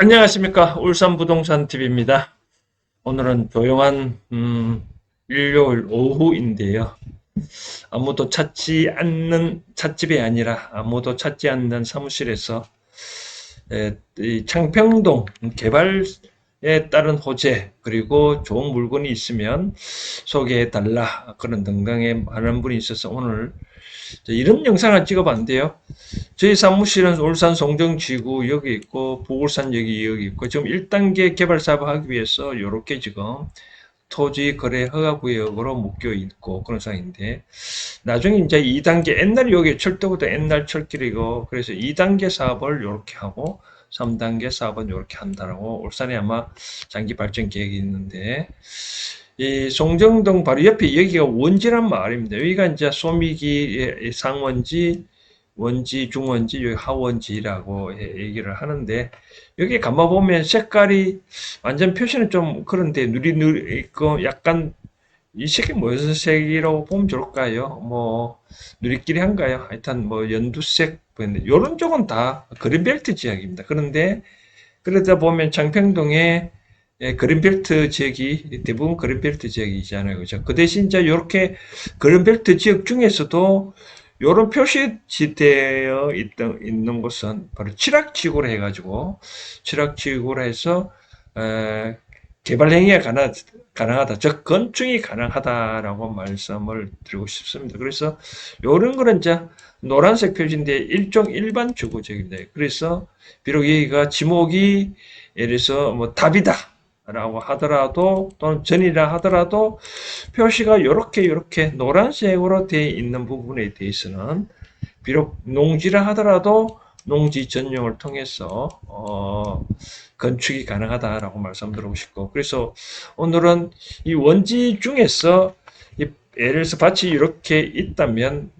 안녕하십니까 울산부동산TV입니다. 오늘은 조용한 음, 일요일 오후인데요. 아무도 찾지 않는 찻집이 아니라 아무도 찾지 않는 사무실에서 에, 이 창평동 개발 에 따른 호재 그리고 좋은 물건이 있으면 소개해 달라 그런 등등의 많은 분이 있어서 오늘 이런 영상을 찍어봤는데요. 저희 사무실은 울산 송정지구 여기 있고 부울산 여기 여기 있고 지금 1단계 개발 사업을 하기 위해서 이렇게 지금 토지 거래 허가 구역으로 묶여 있고 그런 상황인데 나중에 이제 2단계 옛날 여기 철도부터 옛날 철길이고 그래서 2단계 사업을 이렇게 하고 3단계 사업은 이렇게 한다라고 울산에 아마 장기 발전 계획이 있는데 이 송정동 바로 옆에 여기가 원지란 마을입니다. 여기가 이제 소미기 상원지, 원지, 중원지, 여기 하원지라고 얘기를 하는데 여기 가만 보면 색깔이 완전 표시는 좀 그런데 누리누리 있고 약간 이 색이 무슨 색이라고 보면 좋을까요? 뭐 누리끼리 한가요? 하여튼 뭐 연두색 이런 쪽은 다 그린벨트 지역입니다. 그런데 그러다 보면 장평동에 예, 그린벨트 지역이 대부분 그린벨트 지역이잖아요. 그죠? 그 대신 이제 이렇게 그린벨트 지역 중에서도 이런 표시되어 있던, 있는 곳은 바로 칠학지구로 해가지고 칠학지구로 해서 에, 개발 행위가 가능, 가능하다. 즉 건축이 가능하다라고 말씀을 드리고 싶습니다. 그래서 이런 거는 이제 노란색 표지인데 일종 일반 지역입니다. 그래서 비록 여기가 지목이 예를 들어서 뭐 답이다. 라고 하더라도 또는 전이라 하더라도 표시가 이렇게 이렇게 노란색으로 되어 있는 부분에 대해서는 비록 농지라 하더라도 농지 전용을 통해서 어, 건축이 가능하다라고 말씀드리고 싶고 그래서 오늘은 이 원지 중에서 이 예를 들어서 밭이 이렇게 있다면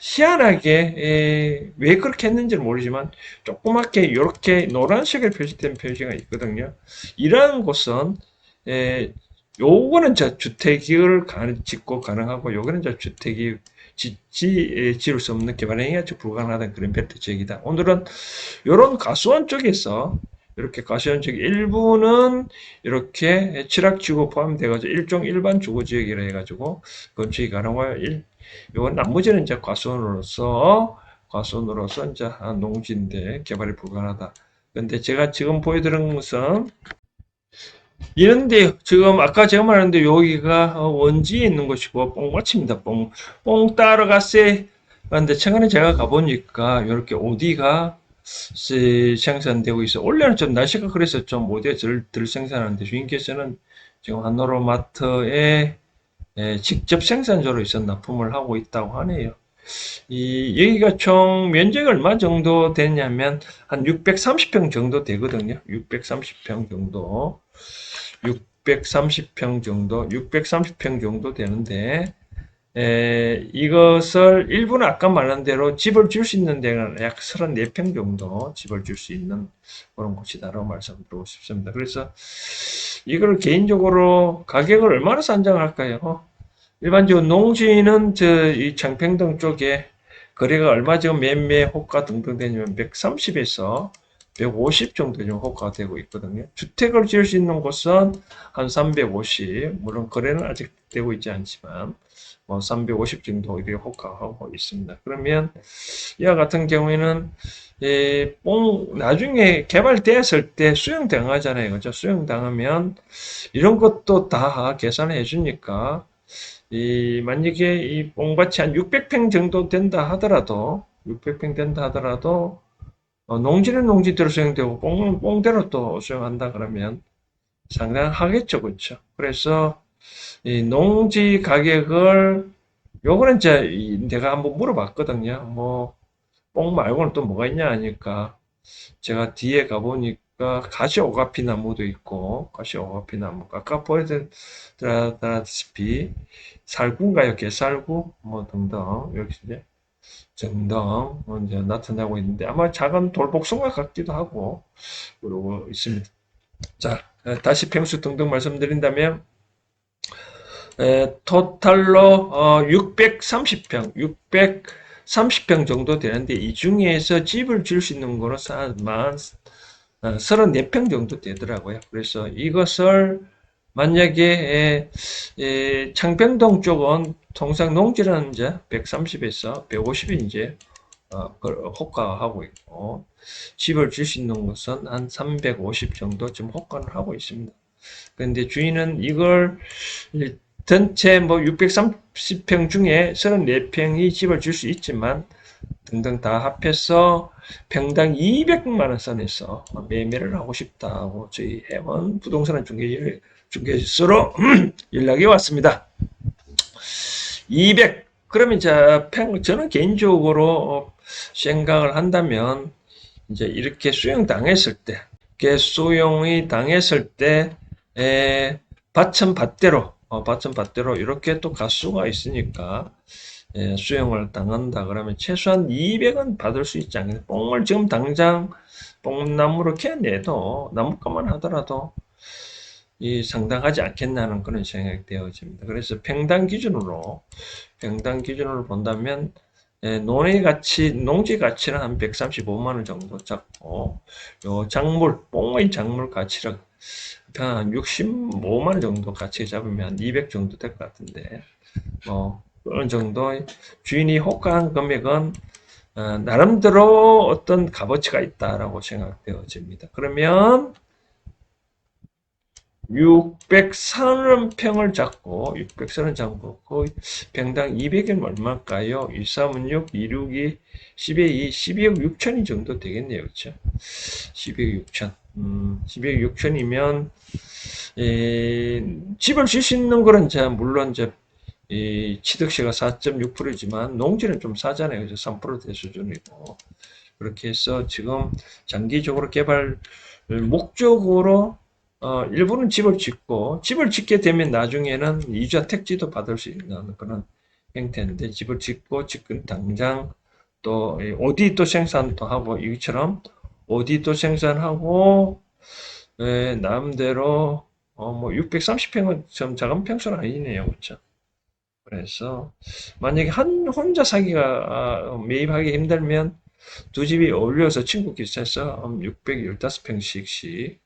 희한하게 에, 왜 그렇게 했는지는 모르지만 조그맣게 이렇게 노란색을 표시된 표시가 있거든요. 이러한 곳은 에, 요거는 저 주택을 짓고 가능하고 요거는 저 주택이 짓지 지을 수 없는 개발행위가 불가능하다는 그런 벨트 지역이다. 오늘은 요런 가수원 쪽에서 이렇게 가시원 지역 일부는 이렇게 칠학지구 포함돼가지고 일종 일반 주거지역이라 해가지고 건축이 가능하여 일, 이건 나머지는 이제 과수원으로서 과수원으로서 이제 농지인데 개발이 불가능하다. 근데 제가 지금 보여드린 것은 이런데 지금 아까 제가 말했는데 여기가 원지에 있는 곳이고 뽕밭입니다. 뽕, 뽕 따러 갔어요. 근데 최근에 제가 가보니까 이렇게 오디가 생산되고 있어. 원래는 좀 날씨가 그래서 좀 오디가 덜, 덜 생산하는데 주인께서는 지금 한노로마트에 예, 직접 생산자로 있어 납품을 하고 있다고 하네요. 이 여기가 총 면적이 얼마 정도 되냐면 한 630평 정도 되거든요. 630평 정도. 630평 정도, 630평 정도 되는데 에, 이것을 일부는 아까 말한 대로 집을 줄 수 있는 데가 약 34평 정도 집을 줄 수 있는 그런 곳이다라고 말씀드리고 싶습니다. 그래서 이걸 개인적으로 가격을 얼마나 산정할까요? 일반적으로 농지는 저 이 장평동 쪽에 거래가 얼마 지금 매매 호가 등등 되냐면 130에서 150 정도 좀 호가가 되고 있거든요. 주택을 지을 수 있는 곳은 한 350, 물론 거래는 아직 되고 있지 않지만 뭐 350 정도 이렇게 호가하고 있습니다. 그러면 이와 같은 경우에는 예, 뽕 나중에 개발되었을 때 수용 당하잖아요. 그죠? 수용 당하면 이런 것도 다 계산해 주니까 이 만약에 이 뽕밭이 한 600평 정도 된다 하더라도 600평 된다 하더라도 어, 농지는 농지대로 수용되고 뽕은 뽕대로 또 수용한다 그러면 상당하겠죠, 그렇죠? 그래서 이 농지 가격을 요거는 이제 내가 한번 물어봤거든요. 뭐 뽕 말고는 또 뭐가 있냐 하니까 제가 뒤에 가보니까 가시 오가피 나무도 있고 가시 오가피 나무 아까 보여드렸다시피 살구인가요? 개살구 뭐 등등 여기 이 제 등등 이제 나타나고 있는데 아마 작은 돌복숭아 같기도 하고 그러고 있습니다. 자 다시 평수 등등 말씀드린다면 에, 토탈로 어, 630평, 630평 정도 되는데 이 중에서 집을 지을 수 있는 거는 한 어, 34평 정도 되더라고요. 그래서 이것을 만약에 에, 에, 창평동 쪽은 통상 농지는 이제 130에서 150이 이제 어, 호가하고 있고 집을 줄 수 있는 곳은 한 350 정도 지금 호가를 하고 있습니다. 그런데 주인은 이걸 전체 뭐 630평 중에 34평이 집을 줄 수 있지만 등등 다 합해서 평당 200만 원 선에서 매매를 하고 싶다고 저희 해원 부동산 중개 중개소로 연락이 왔습니다. 200 그러면 자평 저는 개인적으로 생각을 한다면 이제 이렇게 수용 당했을 때, 이렇게 수용이 당했을 때, 에, 받침 받대로, 어, 받침 받대로 이렇게 또 가수가 있으니까, 예, 수용을 당한다 그러면 최소한 200은 받을 수 있지 않겠냐. 뽕을 지금 당장 뽕나무로 캐내도 나무값만 하더라도 이 상당하지 않겠나는 그런 생각이 되어집니다. 그래서 평당 기준으로 평당 기준으로 본다면 예, 논의 가치, 농지 가치는 한 135만 원 정도 잡고 요 작물, 뽕의 작물 가치를 한 65만 원 정도 가치 잡으면 한200 정도 될 것 같은데 뭐 어느 정도 주인이 호가한 금액은 어, 나름대로 어떤 값어치가 있다라고 생각되어집니다. 그러면 630평을 잡고 630평을 잡고 거의 평당 200은 얼마일까요? 1316, 262, 10에 2, 12억 6천이 정도 되겠네요. 그렇죠? 12억 6천. 음, 12억 6천이면 집을 줄수 있는 거는 자 물론 이제 이 취득세가 4.6%지만 농지는 좀 싸잖아요. 그래서 3%대 수준이고 그렇게 해서 지금 장기적으로 개발 목적으로 어, 일부는 집을 짓고 집을 짓게 되면 나중에는 이주와 택지도 받을 수 있는 그런 형태인데 집을 짓고 지금 당장 또 어디 또 생산도 하고 이처럼 어디 또 생산하고 에, 나름대로 어, 뭐 630평은 좀 작은 평수는 아니네요, 그렇죠? 그래서 만약에 한 혼자 사기가 아, 매입하기 힘들면 두 집이 어울려서 친구 기세서 615평씩씩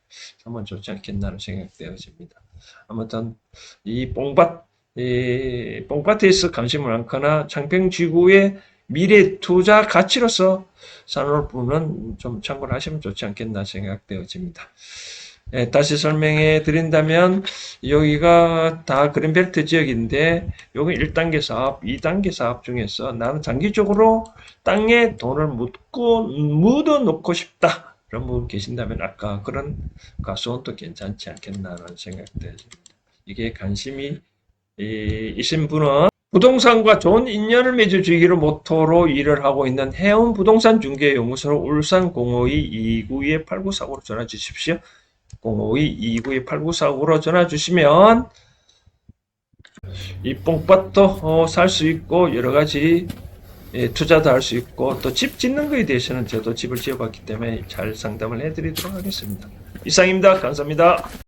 하면 좋지 않겠나는 생각되어집니다. 아무튼 이 뽕밭 이 뽕밭에 있어 관심을 많거나 창평지구의 미래 투자 가치로서 산업부는 좀 참고를 하시면 좋지 않겠나 생각되어집니다. 예, 다시 설명해 드린다면 여기가 다 그린벨트 지역인데 여기 1단계 사업, 2단계 사업 중에서 나는 장기적으로 땅에 돈을 묻고 묻어 놓고 싶다. 그런 분 계신다면 아까 그런 가수원도 괜찮지 않겠나라는 들습니다. 이게 관심이 이, 있은 분은 부동산과 좋은 인연을 맺어주기를 모토로 일을 하고 있는 해운 부동산 중개연구소 울산 052-292-8949로 전화 주십시오. 052-292-8949로 전화 주시면 이 뽕밭도 어, 살수 있고 여러 가지 예, 투자도 할 수 있고 또 집 짓는 거에 대해서는 저도 집을 지어봤기 때문에 잘 상담을 해드리도록 하겠습니다. 이상입니다. 감사합니다.